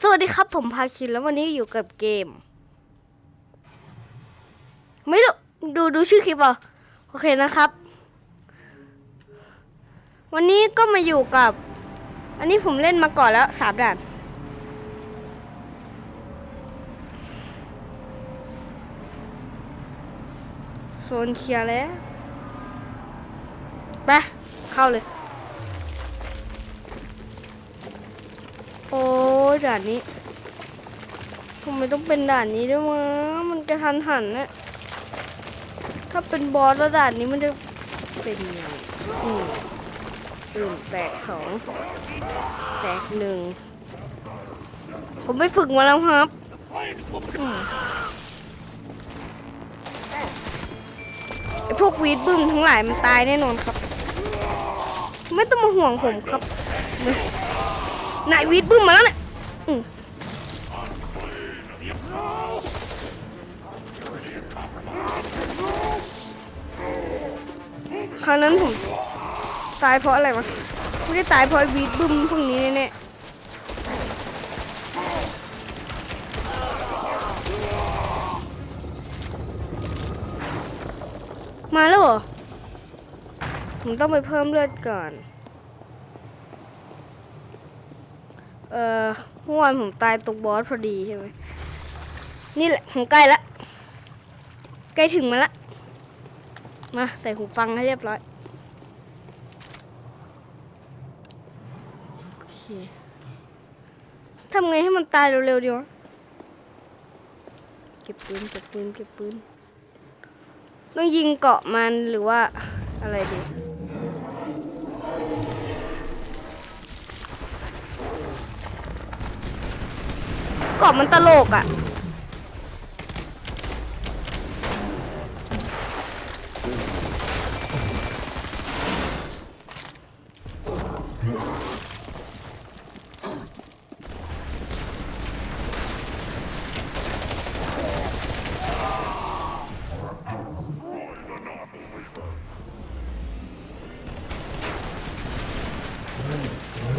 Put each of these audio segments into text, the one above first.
สวัสดีครับผมพาคินแล้ววันนี้อยู่กับเกม ไม่รู้ดูดูชื่อคลิปอะโอเคนะครับ วันนี้ก็มาอยู่กับ อันนี้ผมเล่นมาก่อนแล้วสามด่านโซนเคลียร์แล้วไปเข้าเลย โอ้ ด่านนี้ทำไมต้องเป็นด่านนี้ด้วยวะมันกระทันหันนะถ้าเป็นบอสแล้วด่านนี้มันจะเป็นยังไงอืมอืมแตกสองแตกหนึ่งผมไปฝึกมาแล้วครับไอพวกวีดบึ้มทั้งหลายมันตายแน่นอนครับ ไม่ต้องมาห่วงผมครับ นายวีดบึ้มมาแล้วเนี่ย ครั้งนั้นผมตายเพราะอะไรวะไม่ได้ตายเพราะวีดบึ้มพวกนี้แน่มาแล้วเหรอ ผมต้องไปเพิ่มเลือดก่อน เอ่อ เมื่อวานผมตายตกบอสพอดีใช่ไหมนี่แหละผมใกล้ละใกล้ถึงมาละมาใส่หูฟังให้เรียบร้อยโอเคทำไงให้มันตายเร็วๆดีวะเก็บปืนเก็บปืนเก็บปืนต้องยิงเกาะมันหรือว่าอะไรดี กอบมันตลกอะ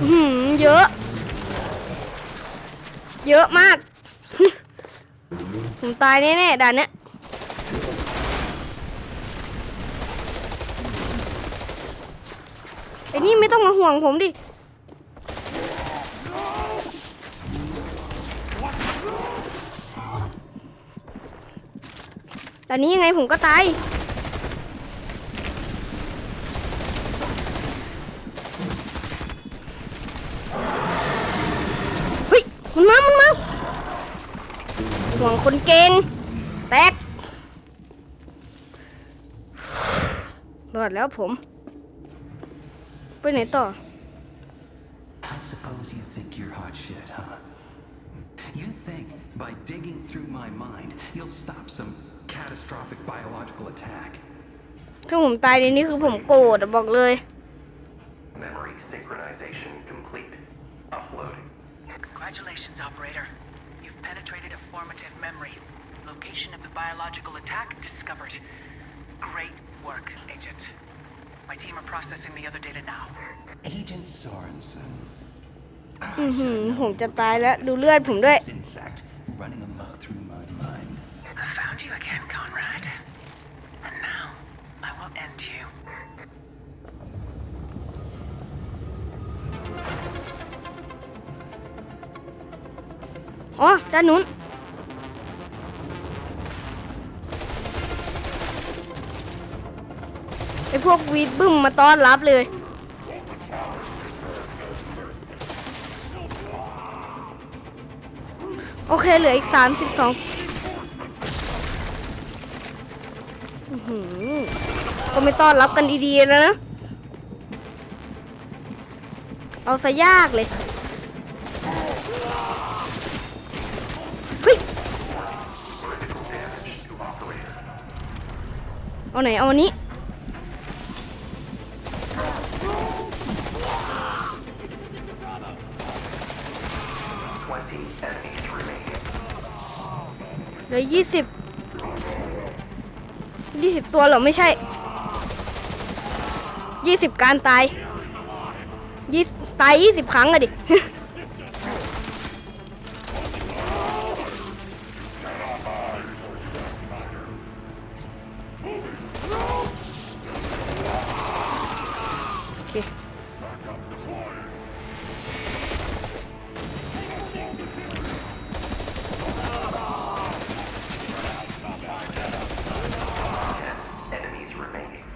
อหือเยอะ เยอะมาก ผมตายแน่ๆด่านเนี้ยไอ้นี่ไม่ต้องมาห่วงผมดิแต่นี้ยังไงผมก็ตาย เฮ้ย มันมา มันมา ห่วงคนเก่งแตกรอดแล้วผม ไปไหนต่อ I suppose you think you're hot shit, huh? You think by digging through my mind, you'll stop some catastrophic biological attack? ถ้าผมตายในนี้คือผมโกรธอะบอกเลย Memory synchronization complete. Uploading. Congratulations, operator. You've penetrated a formative memory. Location of the biological attack discovered. Great work, Agent. My team are processing the other data now. Agent Sorensen. อือหือผมจะตายแล้ว ดูเลือดผมด้วย This insect running amok through my mind. I found you again, Conrad. And now, I will end you. อ๋อ ด้านนู้น ไอพวกวีดบึ้มมาต้อนรับเลย โอเค เหลืออีกสามสิบสองก็ไม่ต้อนรับกันดีๆแล้วนะ เอาซะยากเลย เฮ้ย เอาไหน เอาอันนี้ เหลือยี่สิบยี่สิบตัวเหรอ ไม่ใช่ยี่สิบการตายยี่ตายยี่สิบครั้งอะดิ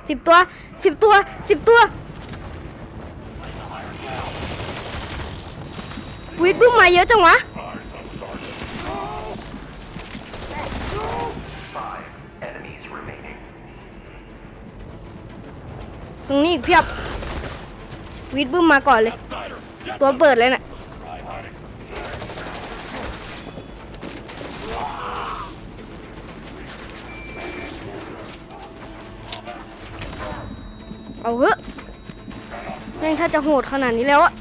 สิบตัวสิบตัวสิบตัววิทย์บึ้มมาเยอะจังวะตรงนี้อีกเพียบวิทย์บึ้มมาก่อนเลย ตัวเปิดเลยน่ะ เอาเถอะแม่งถ้าจะโหดขนาดนี้แล้วอะ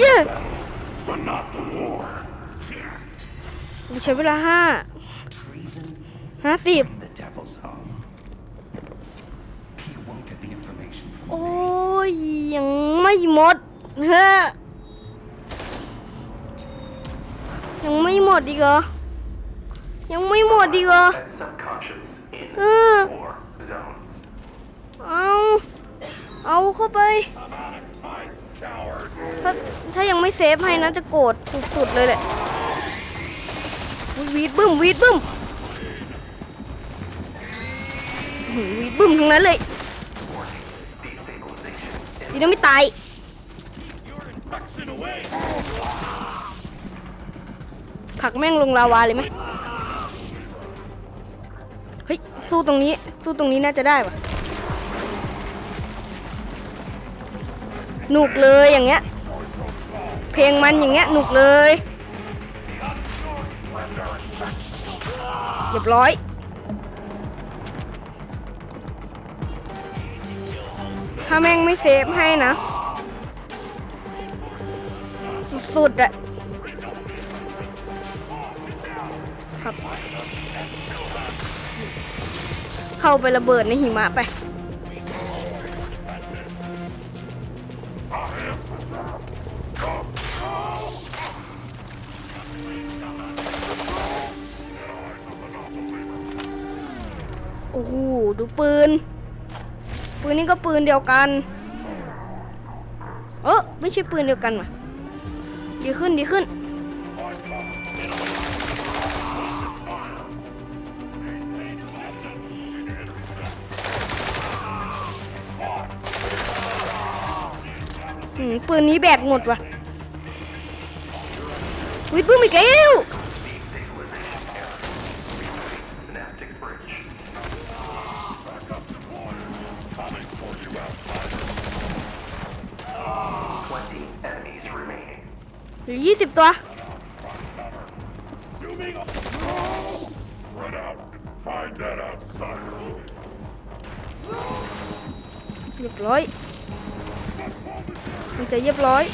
เย้ใช้เวลาห้าห้าสิบโอ้ยยังไม่หมดเฮ้ ยังไม่หมดอีกเหรอ ยังไม่หมดอีกเหรอ At subconscious in Uh. war zones. เอา เอาเข้าไป ถ้าถ้ายังไม่เซฟให้นะจะโกรธสุดๆเลยแหละอุ๊ยวีดบึ้มวีดบึ้มอื้อหือวีดบึ้มทั้งนั้นเลย Destabilization ดีนะไม่ตาย ผักแม่งลงลาวาเลยไหมเฮ้ย สู้ตรงนี้ สู้ตรงนี้น่าจะได้ปะหนุกเลยอย่างเงี้ย เพลงมันอย่างเงี้ยหนุกเลยเรียบร้อย ถ้าแม่งไม่เซฟให้นะ สุดๆอะ เข้าไประเบิดในหิมะไป โอ้โห ดูปืน ปืนนี่ก็ปืนเดียวกัน เออไม่ใช่ปืนเดียวกันว่ะ ดีขึ้นดีขึ้น ปืนนี้แบตหมดว่ะวิทย์บึ้มอีกแล้วหลือยี่สิบตัวเรียบร้อย มันจะเรียบร้อย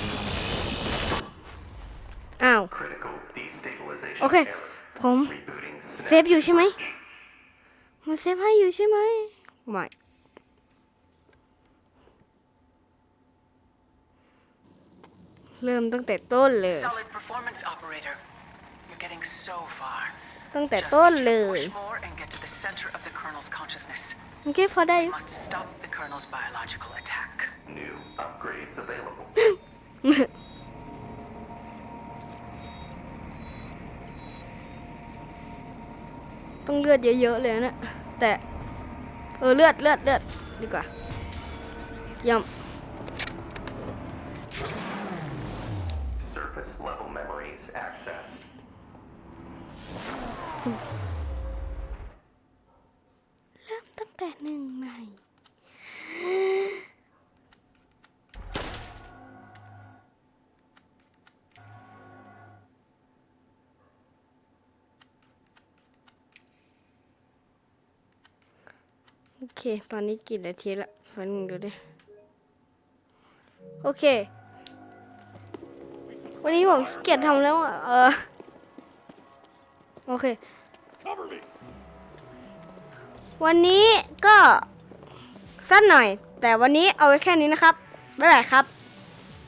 อ้าว Critical destabilization Okay. error. ผม Rebooting เซฟอยู่ synaptic ใช่ไหม bridge. มันเซฟให้อยู่ใช่ไหมไม่เริ่มตั้งแต่ต้นเลย Solid performance, operator. You're getting so far. ตั้งแต่ Just ต้น need เล you to ย push more and get to the center of the Colonel's consciousness. โอเคพอได้ Must stop the Colonel's biological attack. New upgrades available. ต้องเลือดเยอะๆเลยนะแต่ เออเลือดเลือดเลือดดีกว่า ตอนนี้กี่นาทีละฟันงดูดิ โอเค วันนี้ผมเกียดทำแล้วอะ เออ โอเค วันนี้ก็สั้นหน่อย แต่วันนี้เอาไว้แค่นี้นะครับ บ๊ายบายครับ